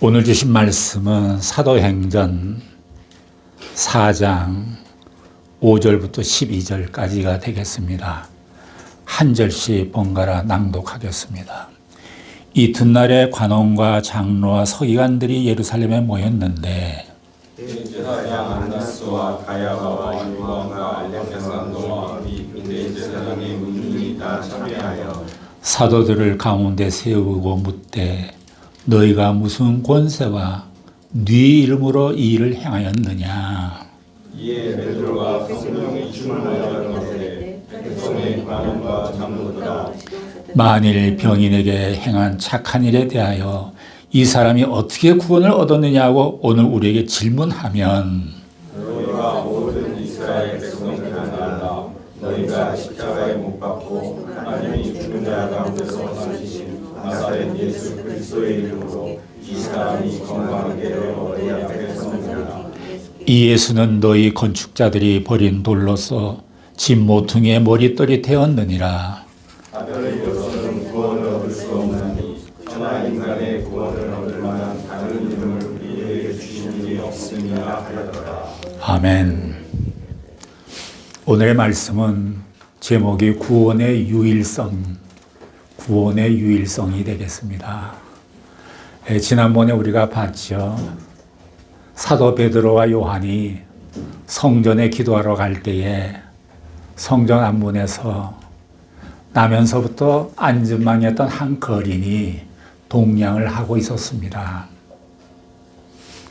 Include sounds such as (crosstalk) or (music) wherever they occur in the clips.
오늘 주신 말씀은 사도행전 4장 5절부터 12절까지가 되겠습니다. 한 절씩 번갈아 낭독하겠습니다. 이튿날에 관원과 장로와 서기관들이 예루살렘에 모였는데 사도들을 가운데 세우고 묻되 너희가 무슨 권세와 네 이름으로 이 일을 행하였느냐? 이에 베드로가 성령이 충만하여 것에 백성의 장로들아 만일 병인에게 행한 착한 일에 대하여 이 사람이 어떻게 구원을 얻었느냐고 오늘 우리에게 질문하면 너희가 모든 이스라엘 백성을 알라 너희가 십자가에 못 박고 하나님이 죽은 자 가운데서 살리신 나사렛 예수 그리스도의 이름으로 이 사람이 건강하게 되어 너희 앞에 섰느니라 이 예수는 너희 건축자들이 버린 돌로서 집 모퉁이의 머릿돌이 되었느니라 아들을 여서는 구원을 얻을 수 없나니 천하 인간의 구원을 얻을 만한 다른 이름을 우리에게 주신 일이 없음이라 하였더라. 아멘. 오늘의 말씀은 제목이 구원의 유일성, 구원의 유일성이 되겠습니다. 예, 지난번에 우리가 봤죠. 사도 베드로와 요한이 성전에 기도하러 갈 때에 성전 앞문에서 나면서부터 안전망이었던 한 거린이 동냥을 하고 있었습니다.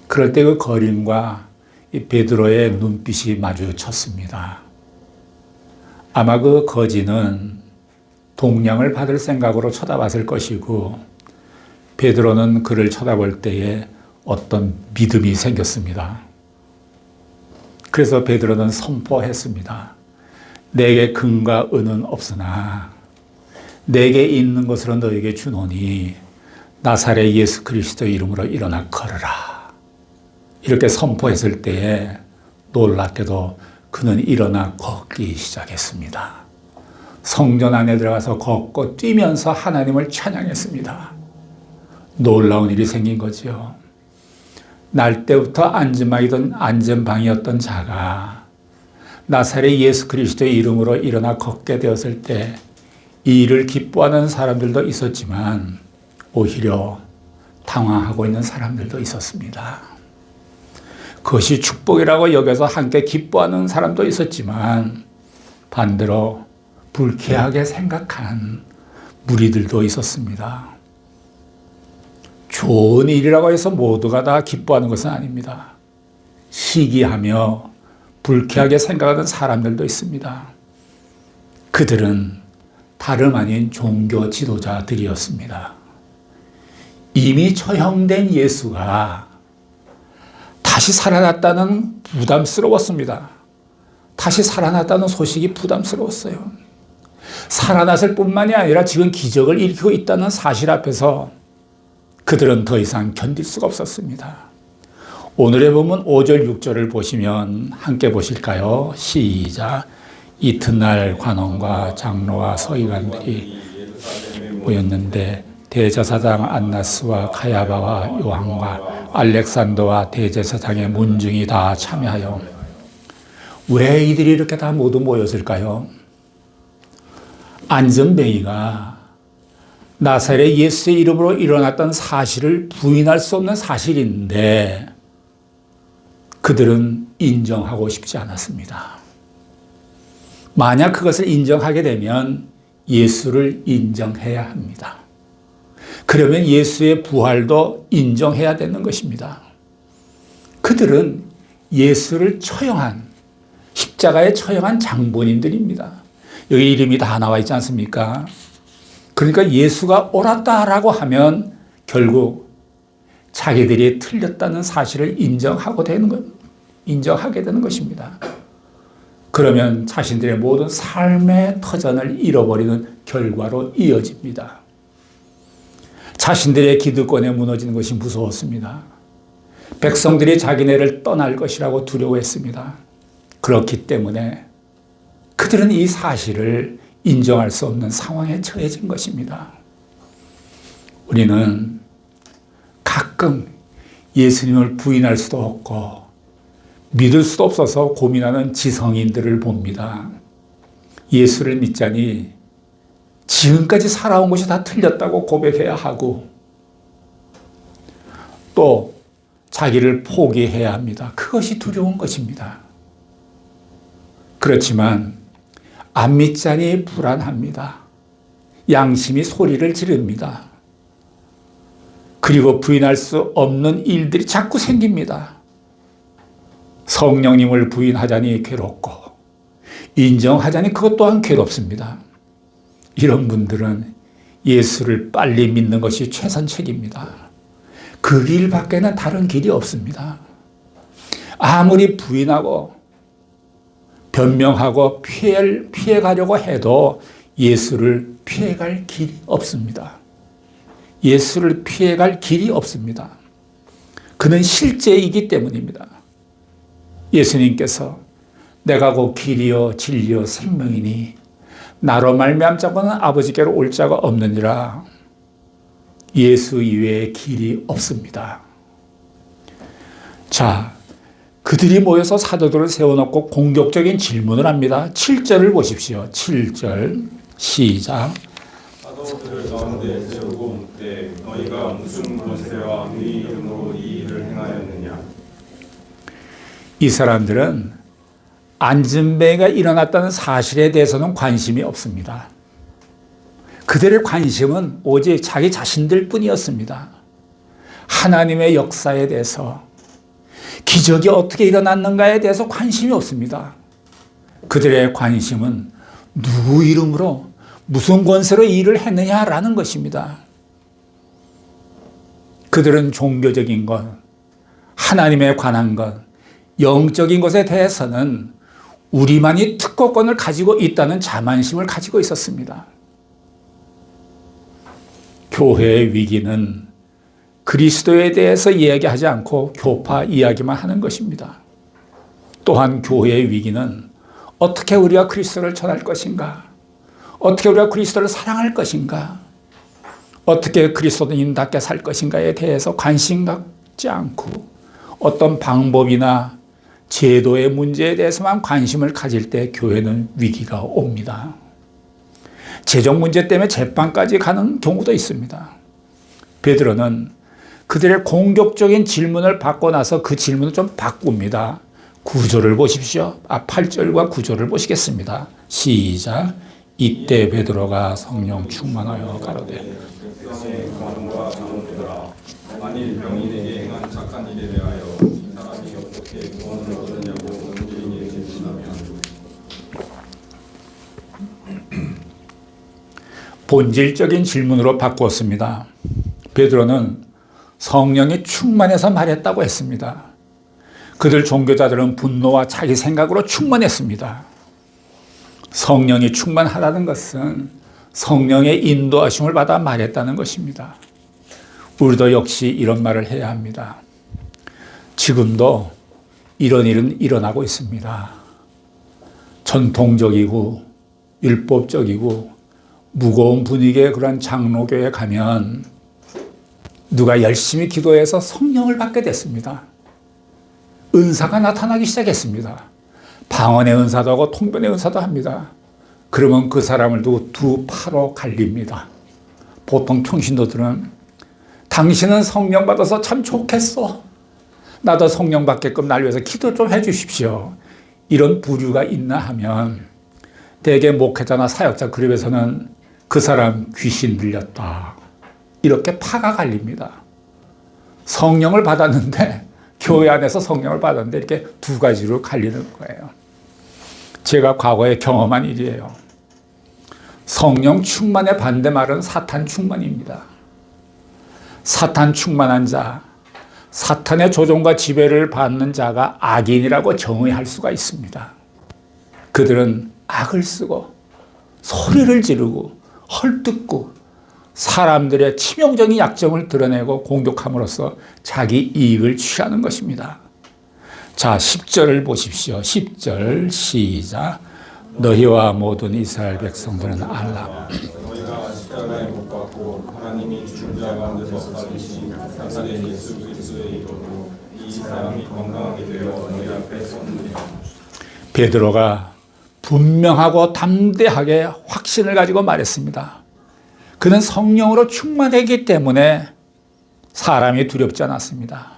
그럴 때 그 거린과 이 베드로의 눈빛이 마주쳤습니다. 아마 그 거지는 동냥을 받을 생각으로 쳐다봤을 것이고 베드로는 그를 쳐다볼 때에 어떤 믿음이 생겼습니다. 그래서 베드로는 선포했습니다. 내게 금과 은은 없으나 내게 있는 것으로 너에게 주노니 나사렛 예수 그리스도 이름으로 일어나 걸으라. 이렇게 선포했을 때에 놀랍게도 그는 일어나 걷기 시작했습니다. 성전 안에 들어가서 걷고 뛰면서 하나님을 찬양했습니다. 놀라운 일이 생긴 거죠. 날 때부터 안전방이던 안전방이었던 자가 나사렛 예수 그리스도의 이름으로 일어나 걷게 되었을 때 이 일을 기뻐하는 사람들도 있었지만 오히려 당황하고 있는 사람들도 있었습니다. 그것이 축복이라고 여겨서 함께 기뻐하는 사람도 있었지만 반대로 불쾌하게 생각한 무리들도 있었습니다. 좋은 일이라고 해서 모두가 다 기뻐하는 것은 아닙니다. 시기하며 불쾌하게 생각하는 사람들도 있습니다. 그들은 다름 아닌 종교 지도자들이었습니다. 이미 처형된 예수가 다시 살아났다는 부담스러웠습니다. 다시 살아났다는 소식이 부담스러웠어요. 살아났을 뿐만이 아니라 지금 기적을 일으키고 있다는 사실 앞에서 그들은 더 이상 견딜 수가 없었습니다. 오늘의 본문 5절, 6절을 보시면 함께 보실까요? 시작. 이튿날 관원과 장로와 서기관들이 모였는데 대제사장 안나스와 가야바와 요한과 알렉산더와 대제사장의 문중이 다 참여하여 왜 이들이 이렇게 다 모두 모였을까요? 안전뱅이가 나사렛 예수의 이름으로 일어났던 사실을 부인할 수 없는 사실인데 그들은 인정하고 싶지 않았습니다. 만약 그것을 인정하게 되면 예수를 인정해야 합니다. 그러면 예수의 부활도 인정해야 되는 것입니다. 그들은 예수를 처형한, 십자가에 처형한 장본인들입니다. 여기 이름이 다 나와 있지 않습니까? 그러니까 예수가 옳았다라고 하면 결국 자기들이 틀렸다는 사실을 인정하고 되는 것, 인정하게 되는 것입니다. 그러면 자신들의 모든 삶의 터전을 잃어버리는 결과로 이어집니다. 자신들의 기득권에 무너지는 것이 무서웠습니다. 백성들이 자기네를 떠날 것이라고 두려워했습니다. 그렇기 때문에 그들은 이 사실을 인정할 수 없는 상황에 처해진 것입니다. 우리는 가끔 예수님을 부인할 수도 없고 믿을 수도 없어서 고민하는 지성인들을 봅니다. 예수를 믿자니 지금까지 살아온 것이 다 틀렸다고 고백해야 하고 또 자기를 포기해야 합니다. 그것이 두려운 것입니다. 그렇지만 안 믿자니 불안합니다. 양심이 소리를 지릅니다. 그리고 부인할 수 없는 일들이 자꾸 생깁니다. 성령님을 부인하자니 괴롭고 인정하자니 그것 또한 괴롭습니다. 이런 분들은 예수를 빨리 믿는 것이 최선책입니다. 그 길밖에는 다른 길이 없습니다. 아무리 부인하고 변명하고 피해, 피해가려고 해도 예수를 피해갈 길이 없습니다. 예수를 피해갈 길이 없습니다. 그는 실제이기 때문입니다. 예수님께서 내가 곧 길이요 진리요 생명이니 나로 말미암자고는 아버지께로 올 자가 없느니라. 예수 이외의 길이 없습니다. 자, 그들이 모여서 사도들을 세워놓고 공격적인 질문을 합니다. 7절을 보십시오. 7절 시작. 사도들을 가운데 세우고 묻되 너희가 무슨 권세와 네 이름으로 이 일을 행하였느냐 이 사람들은 안전배가 일어났다는 사실에 대해서는 관심이 없습니다. 그들의 관심은 오직 자기 자신들 뿐이었습니다. 하나님의 역사에 대해서 기적이 어떻게 일어났는가에 대해서 관심이 없습니다. 그들의 관심은 누구 이름으로 무슨 권세로 일을 했느냐라는 것입니다. 그들은 종교적인 것, 하나님에 관한 것, 영적인 것에 대해서는 우리만이 특허권을 가지고 있다는 자만심을 가지고 있었습니다. 교회의 위기는 그리스도에 대해서 이야기하지 않고 교파 이야기만 하는 것입니다. 또한 교회의 위기는 어떻게 우리가 그리스도를 전할 것인가? 어떻게 우리가 그리스도를 사랑할 것인가? 어떻게 그리스도인답게 살 것인가에 대해서 관심 갖지 않고 어떤 방법이나 제도의 문제에 대해서만 관심을 가질 때 교회는 위기가 옵니다. 재정 문제 때문에 재판까지 가는 경우도 있습니다. 베드로는 그들의 공격적인 질문을 받고 나서 그 질문을 좀 바꿉니다. 구조를 보십시오. 아, 8절과 구조를 보시겠습니다. 시작. 이때 베드로가 성령 충만하여 가로되 본질적인 질문으로 바꾸었습니다. 베드로는 성령이 충만해서 말했다고 했습니다. 그들 종교자들은 분노와 자기 생각으로 충만했습니다. 성령이 충만하다는 것은 성령의 인도하심을 받아 말했다는 것입니다. 우리도 역시 이런 말을 해야 합니다. 지금도 이런 일은 일어나고 있습니다. 전통적이고 율법적이고 무거운 분위기의 그런 장로교에 가면 누가 열심히 기도해서 성령을 받게 됐습니다. 은사가 나타나기 시작했습니다. 방언의 은사도 하고 통변의 은사도 합니다. 그러면 그 사람을 두고 두 파로 갈립니다. 보통 평신도들은 당신은 성령 받아서 참 좋겠어. 나도 성령 받게끔 날 위해서 기도 좀 해주십시오. 이런 부류가 있나 하면 대개 목회자나 사역자 그룹에서는 그 사람 귀신 들렸다. 이렇게 파가 갈립니다. 성령을 받았는데 (laughs) 교회 안에서 성령을 받았는데 이렇게 두 가지로 갈리는 거예요. 제가 과거에 경험한 일이에요. 성령 충만의 반대말은 사탄 충만입니다. 사탄 충만한 자, 사탄의 조종과 지배를 받는 자가 악인이라고 정의할 수가 있습니다. 그들은 악을 쓰고 소리를 지르고 헐뜯고 사람들의 치명적인 약점을 드러내고 공격함으로써 자기 이익을 취하는 것입니다. 자, 10절을 보십시오. 10절 시작. 너희와 모든 이스라엘 백성들은 알라. 베드로가 분명하고 담대하게 확신을 가지고 말했습니다. 그는 성령으로 충만했기 때문에 사람이 두렵지 않았습니다.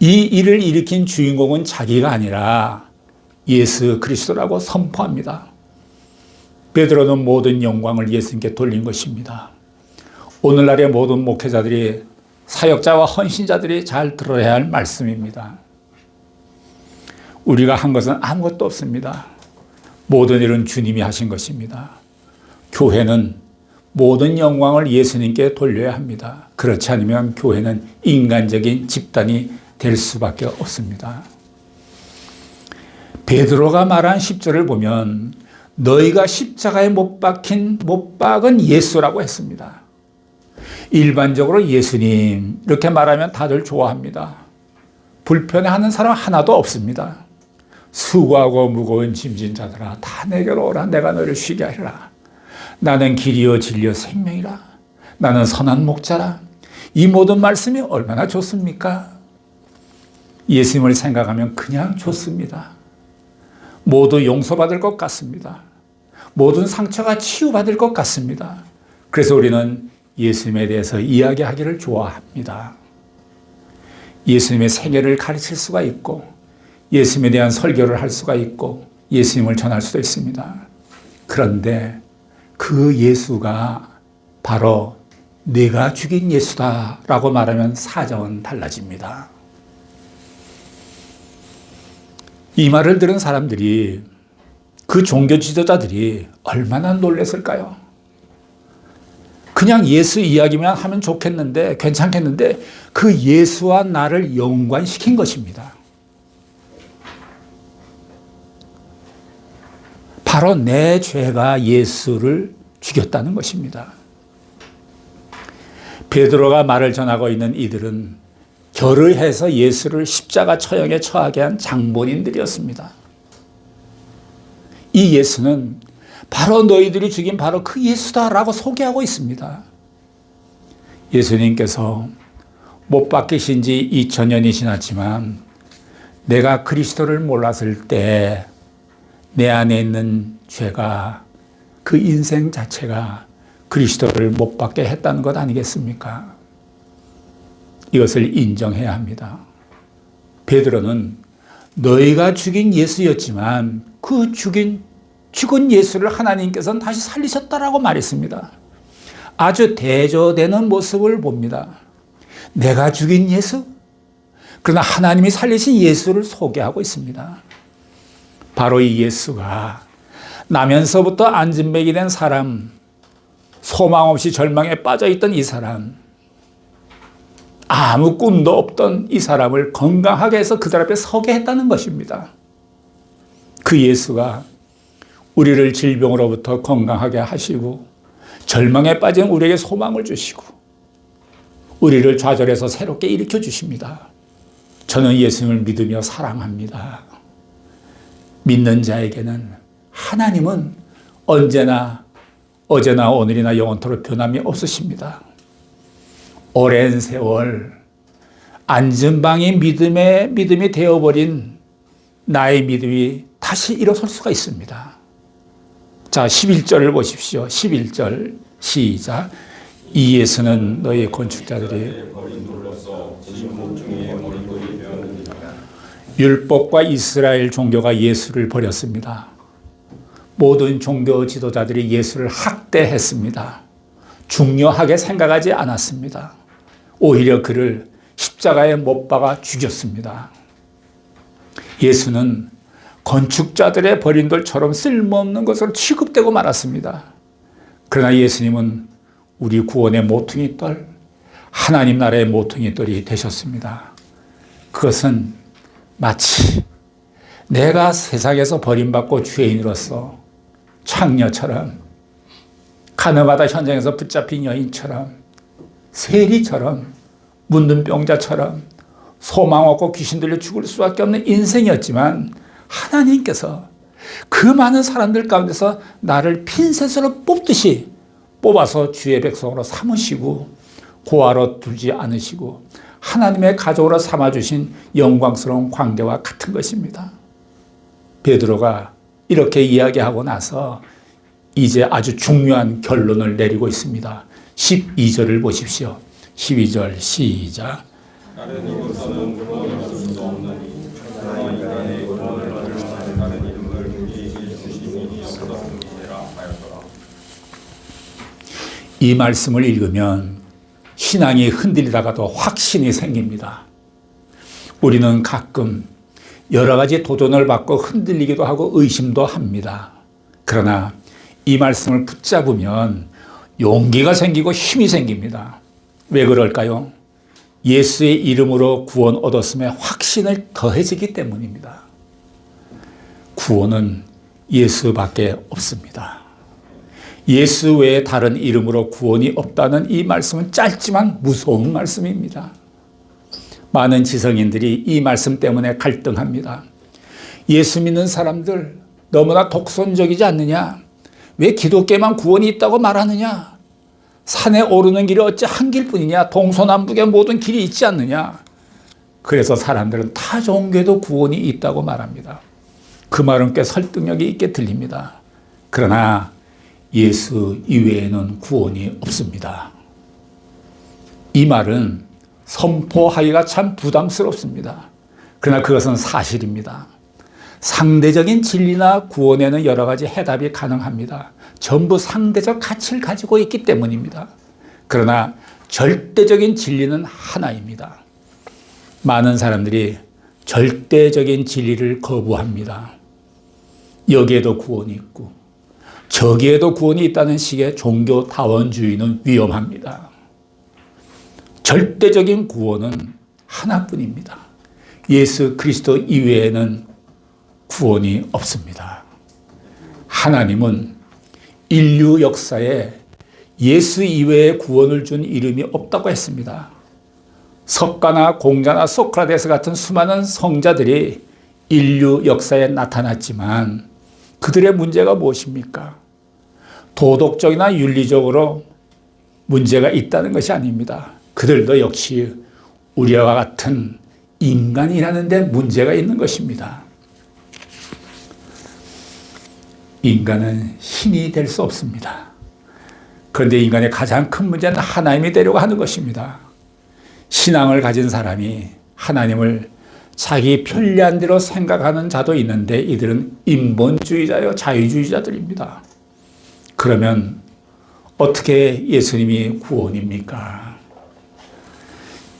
이 일을 일으킨 주인공은 자기가 아니라 예수 그리스도라고 선포합니다. 베드로는 모든 영광을 예수님께 돌린 것입니다. 오늘날의 모든 목회자들이 사역자와 헌신자들이 잘 들어야 할 말씀입니다. 우리가 한 것은 아무것도 없습니다. 모든 일은 주님이 하신 것입니다. 교회는 모든 영광을 예수님께 돌려야 합니다. 그렇지 않으면 교회는 인간적인 집단이 될 수밖에 없습니다. 베드로가 말한 10절을 보면 너희가 십자가에 못 박힌 못 박은 예수라고 했습니다. 일반적으로 예수님 이렇게 말하면 다들 좋아합니다. 불편해하는 사람 하나도 없습니다. 수고하고 무거운 짐진 자들아 다 내게로 오라 내가 너를 쉬게 하리라. 나는 길이요 진리요 생명이라. 나는 선한 목자라. 이 모든 말씀이 얼마나 좋습니까? 예수님을 생각하면 그냥 좋습니다. 모두 용서받을 것 같습니다. 모든 상처가 치유받을 것 같습니다. 그래서 우리는 예수님에 대해서 이야기하기를 좋아합니다. 예수님의 생애를 가르칠 수가 있고, 예수님에 대한 설교를 할 수가 있고, 예수님을 전할 수도 있습니다. 그런데 그 예수가 바로 내가 죽인 예수다 라고 말하면 사정은 달라집니다. 이 말을 들은 사람들이 그 종교 지도자들이 얼마나 놀랐을까요? 그냥 예수 이야기만 하면 좋겠는데, 괜찮겠는데, 그 예수와 나를 연관시킨 것입니다. 바로 내 죄가 예수를 죽였다는 것입니다. 베드로가 말을 전하고 있는 이들은 결의해서 예수를 십자가 처형에 처하게 한 장본인들이었습니다. 이 예수는 바로 너희들이 죽인 바로 그 예수다라고 소개하고 있습니다. 예수님께서 못 박히신 지 2000년이 지났지만 내가 그리스도를 몰랐을 때 내 안에 있는 죄가 그 인생 자체가 그리스도를 못 받게 했다는 것 아니겠습니까? 이것을 인정해야 합니다. 베드로는 너희가 죽인 예수였지만 그 죽인 죽은 예수를 하나님께서는 다시 살리셨다라고 말했습니다. 아주 대조되는 모습을 봅니다. 내가 죽인 예수? 그러나 하나님이 살리신 예수를 소개하고 있습니다. 바로 이 예수가 나면서부터 안진뱅이 된 사람, 소망 없이 절망에 빠져 있던 이 사람, 아무 꿈도 없던 이 사람을 건강하게 해서 그들 앞에 서게 했다는 것입니다. 그 예수가 우리를 질병으로부터 건강하게 하시고 절망에 빠진 우리에게 소망을 주시고 우리를 좌절해서 새롭게 일으켜 주십니다. 저는 예수님을 믿으며 사랑합니다. 믿는 자에게는 하나님은 언제나 어제나 오늘이나 영원토록 변함이 없으십니다. 오랜 세월 안전방이 믿음의 믿음이 되어버린 나의 믿음이 다시 일어설 수가 있습니다. 자, 11절을 보십시오. 11절 시작. 이 예수는 너희 건축자들이 율법과 이스라엘 종교가 예수를 버렸습니다. 모든 종교 지도자들이 예수를 학대했습니다. 중요하게 생각하지 않았습니다. 오히려 그를 십자가에 못 박아 죽였습니다. 예수는 건축자들의 버린 돌처럼 쓸모없는 것으로 취급되고 말았습니다. 그러나 예수님은 우리 구원의 모퉁이 돌, 하나님 나라의 모퉁이 돌이 되셨습니다. 그것은 마치 내가 세상에서 버림받고 죄인으로서 창녀처럼 가늠하다 현장에서 붙잡힌 여인처럼 세리처럼 문든 병자처럼 소망 없고 귀신 들려 죽을 수밖에 없는 인생이었지만 하나님께서 그 많은 사람들 가운데서 나를 핀셋으로 뽑듯이 뽑아서 주의 백성으로 삼으시고 고아로 두지 않으시고 하나님의 가족으로 삼아주신 영광스러운 관계와 같은 것입니다. 베드로가 이렇게 이야기하고 나서 이제 아주 중요한 결론을 내리고 있습니다. 12절을 보십시오. 12절 시작. 이 말씀을 읽으면 신앙이 흔들리다가도 확신이 생깁니다. 우리는 가끔 여러 가지 도전을 받고 흔들리기도 하고 의심도 합니다. 그러나 이 말씀을 붙잡으면 용기가 생기고 힘이 생깁니다. 왜 그럴까요? 예수의 이름으로 구원 얻었음에 확신을 더해지기 때문입니다. 구원은 예수밖에 없습니다. 예수 외에 다른 이름으로 구원이 없다는 이 말씀은 짧지만 무서운 말씀입니다. 많은 지성인들이 이 말씀 때문에 갈등합니다. 예수 믿는 사람들 너무나 독선적이지 않느냐? 왜 기독교에만 구원이 있다고 말하느냐? 산에 오르는 길이 어찌 한 길뿐이냐? 동서남북의 모든 길이 있지 않느냐? 그래서 사람들은 타 종교에도 구원이 있다고 말합니다. 그 말은 꽤 설득력이 있게 들립니다. 그러나 예수 이외에는 구원이 없습니다. 이 말은 선포하기가 참 부담스럽습니다. 그러나 그것은 사실입니다. 상대적인 진리나 구원에는 여러 가지 해답이 가능합니다. 전부 상대적 가치를 가지고 있기 때문입니다. 그러나 절대적인 진리는 하나입니다. 많은 사람들이 절대적인 진리를 거부합니다. 여기에도 구원이 있고 저기에도 구원이 있다는 식의 종교 다원주의는 위험합니다. 절대적인 구원은 하나뿐입니다. 예수 그리스도 이외에는 구원이 없습니다. 하나님은 인류 역사에 예수 이외에 구원을 준 이름이 없다고 했습니다. 석가나 공자나 소크라테스 같은 수많은 성자들이 인류 역사에 나타났지만 그들의 문제가 무엇입니까? 도덕적이나 윤리적으로 문제가 있다는 것이 아닙니다. 그들도 역시 우리와 같은 인간이라는 데 문제가 있는 것입니다. 인간은 신이 될 수 없습니다. 그런데 인간의 가장 큰 문제는 하나님이 되려고 하는 것입니다. 신앙을 가진 사람이 하나님을 자기 편리한 대로 생각하는 자도 있는데 이들은 인본주의자요 자유주의자들입니다. 그러면 어떻게 예수님이 구원입니까?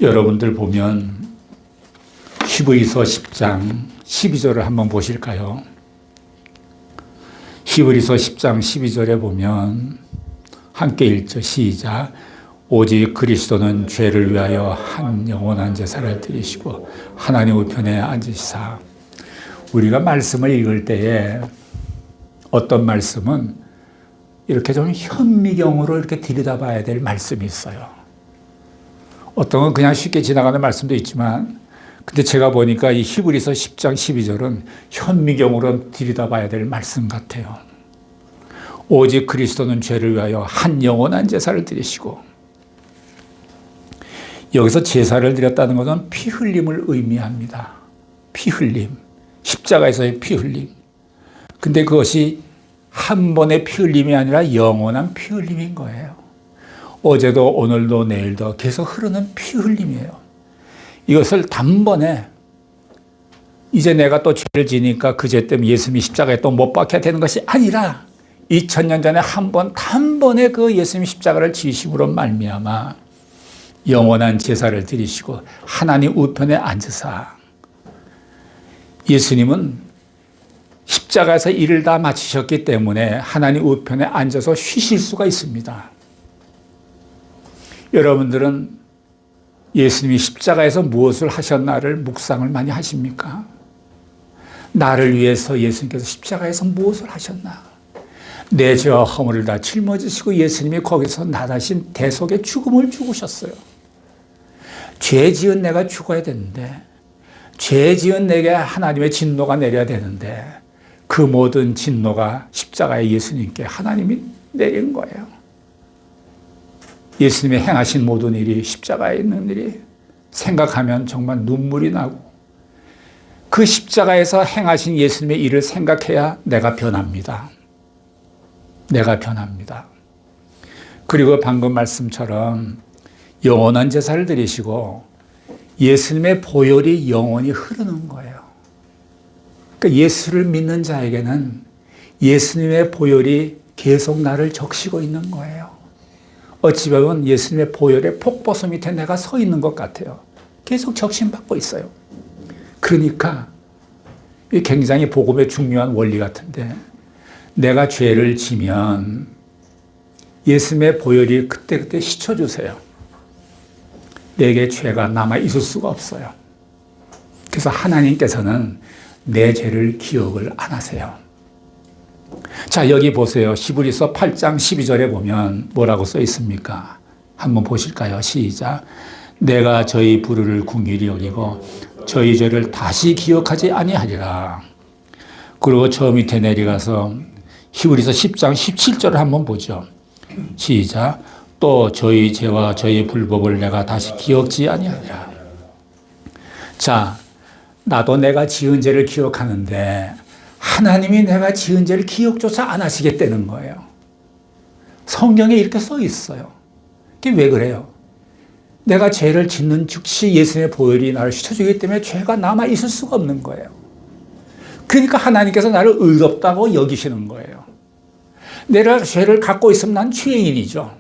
여러분들 보면 히브리서 10장 12절을 한번 보실까요? 히브리서 10장 12절에 보면 함께 읽죠. 시작. 오직 그리스도는 죄를 위하여 한 영원한 제사를 드리시고 하나님 우편에 앉으시사 우리가 말씀을 읽을 때에 어떤 말씀은 이렇게 좀 현미경으로 이렇게 들여다봐야 될 말씀이 있어요. 어떤 건 그냥 쉽게 지나가는 말씀도 있지만 근데 제가 보니까 이 히브리서 10장 12절은 현미경으로 들여다봐야 될 말씀 같아요. 오직 그리스도는 죄를 위하여 한 영원한 제사를 드리시고 여기서 제사를 드렸다는 것은 피 흘림을 의미합니다. 피 흘림. 십자가에서의 피 흘림. 근데 그것이 한 번의 피 흘림이 아니라 영원한 피 흘림인 거예요. 어제도 오늘도 내일도 계속 흐르는 피 흘림이에요. 이것을 단번에 이제 내가 또 죄를 지니까 그 죄 때문에 예수님이 십자가에 또 못 박혀야 되는 것이 아니라 2000년 전에 한 번 단번에 그 예수님 십자가를 지심으로 말미암아 영원한 제사를 드리시고 하나님 우편에 앉으사 예수님은 십자가에서 일을 다 마치셨기 때문에 하나님 우편에 앉아서 쉬실 수가 있습니다. 여러분들은 예수님이 십자가에서 무엇을 하셨나를 묵상을 많이 하십니까? 나를 위해서 예수님께서 십자가에서 무엇을 하셨나? 내 죄와 허물을 다 짊어지시고 예수님이 거기서 나 대신 대속의 죽음을 죽으셨어요. 죄 지은 내가 죽어야 되는데, 죄 지은 내게 하나님의 진노가 내려야 되는데, 그 모든 진노가 십자가의 예수님께 하나님이 내린 거예요. 예수님의 행하신 모든 일이 십자가에 있는 일이 생각하면 정말 눈물이 나고 그 십자가에서 행하신 예수님의 일을 생각해야 내가 변합니다. 내가 변합니다. 그리고 방금 말씀처럼 영원한 제사를 드리시고 예수님의 보혈이 영원히 흐르는 거예요. 그러니까 예수를 믿는 자에게는 예수님의 보혈이 계속 나를 적시고 있는 거예요. 어찌 보면 예수님의 보혈의 폭포수 밑에 내가 서 있는 것 같아요. 계속 적신받고 있어요. 그러니까 이 굉장히 복음의 중요한 원리 같은데 내가 죄를 지면 예수님의 보혈이 그때그때 씻어주세요. 내게 죄가 남아 있을 수가 없어요. 그래서 하나님께서는 내 죄를 기억을 안 하세요. 자, 여기 보세요. 시브리서 8장 12절에 보면 뭐라고 써 있습니까? 한번 보실까요? 시작. 내가 저희 불의를 궁일이 여기고 저희 죄를 다시 기억하지 아니하리라. 그리고 저 밑에 내려가서 히브리서 10장 17절을 한번 보죠. 시작. 또 저희 죄와 저희 불법을 내가 다시 기억지 아니하리라. 자, 나도 내가 지은 죄를 기억하는데 하나님이 내가 지은 죄를 기억조차 안 하시겠다는 거예요. 성경에 이렇게 써 있어요. 그게 왜 그래요? 내가 죄를 짓는 즉시 예수님의 보혈이 나를 씻어주기 때문에 죄가 남아 있을 수가 없는 거예요. 그러니까 하나님께서 나를 의롭다고 여기시는 거예요. 내가 죄를 갖고 있으면 난 죄인이죠.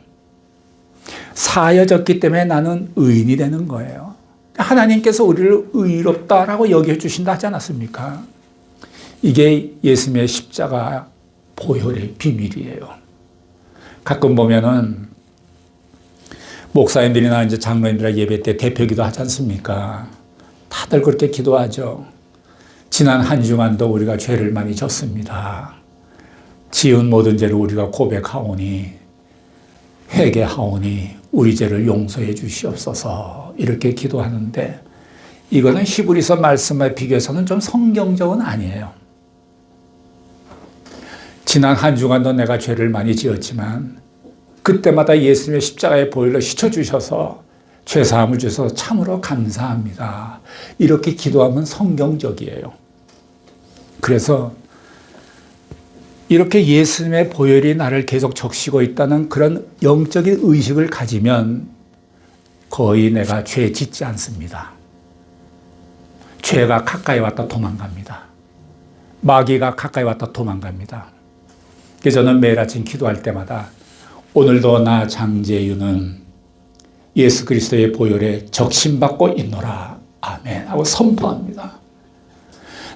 사여졌기 때문에 나는 의인이 되는 거예요. 하나님께서 우리를 의롭다라고 여겨 주신다 하지 않았습니까? 이게 예수님의 십자가 보혈의 비밀이에요. 가끔 보면은 목사님들이나 이제 장로님들 예배 때 대표기도 하지 않습니까? 다들 그렇게 기도하죠. 지난 한 주간도 우리가 죄를 많이 졌습니다. 지은 모든 죄를 우리가 고백하오니 회개하오니 우리 죄를 용서해 주시옵소서 이렇게 기도하는데 이거는 히브리서 말씀에 비교해서는 좀 성경적은 아니에요. 지난 한 주간도 내가 죄를 많이 지었지만 그때마다 예수님의 십자가의 보혈로 씻어주셔서 죄사함을 주셔서 참으로 감사합니다. 이렇게 기도하면 성경적이에요. 그래서 이렇게 예수님의 보혈이 나를 계속 적시고 있다는 그런 영적인 의식을 가지면 거의 내가 죄 짓지 않습니다. 죄가 가까이 왔다 도망갑니다. 마귀가 가까이 왔다 도망갑니다. 그래서 저는 매일 아침 기도할 때마다 오늘도 나 장재윤은 예수 그리스도의 보혈에 적신받고 있노라. 아멘. 하고 선포합니다.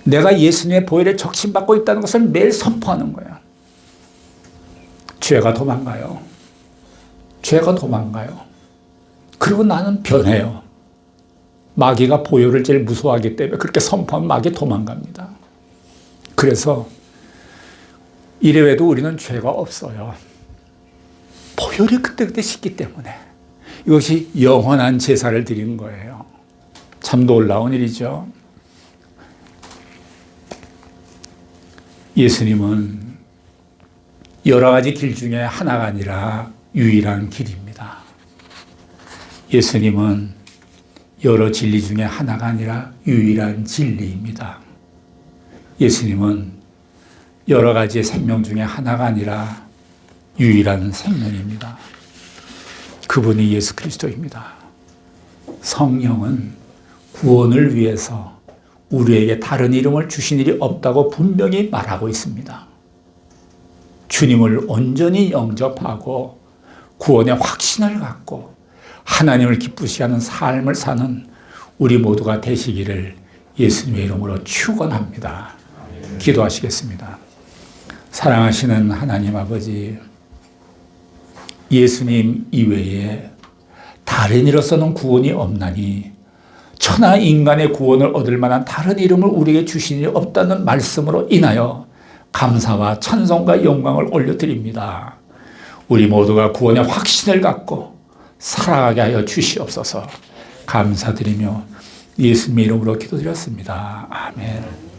내가 예수님의 보혈에 적신받고 있다는 것을 매일 선포하는 거예요. 죄가 도망가요. 죄가 도망가요. 그리고 나는 변해요. 마귀가 보혈을 제일 무서워하기 때문에 그렇게 선포하면 마귀 도망갑니다. 그래서 이래봬도 우리는 죄가 없어요. 보혈이 그때그때 씻기 때문에 이것이 영원한 제사를 드리는 거예요. 참 놀라운 일이죠. 예수님은 여러 가지 길 중에 하나가 아니라 유일한 길입니다. 예수님은 여러 진리 중에 하나가 아니라 유일한 진리입니다. 예수님은 여러 가지 생명 중에 하나가 아니라 유일한 생명입니다. 그분이 예수 그리스도입니다. 성령은 구원을 위해서 우리에게 다른 이름을 주신 일이 없다고 분명히 말하고 있습니다. 주님을 온전히 영접하고 구원의 확신을 갖고 하나님을 기쁘시게 하는 삶을 사는 우리 모두가 되시기를 예수님의 이름으로 축원합니다. 기도하시겠습니다. 사랑하시는 하나님 아버지 예수님 이외에 다른 이로서는 구원이 없나니 천하 인간의 구원을 얻을 만한 다른 이름을 우리에게 주시니 없다는 말씀으로 인하여 감사와 찬송과 영광을 올려드립니다. 우리 모두가 구원의 확신을 갖고 살아가게 하여 주시옵소서 감사드리며 예수님의 이름으로 기도드렸습니다. 아멘.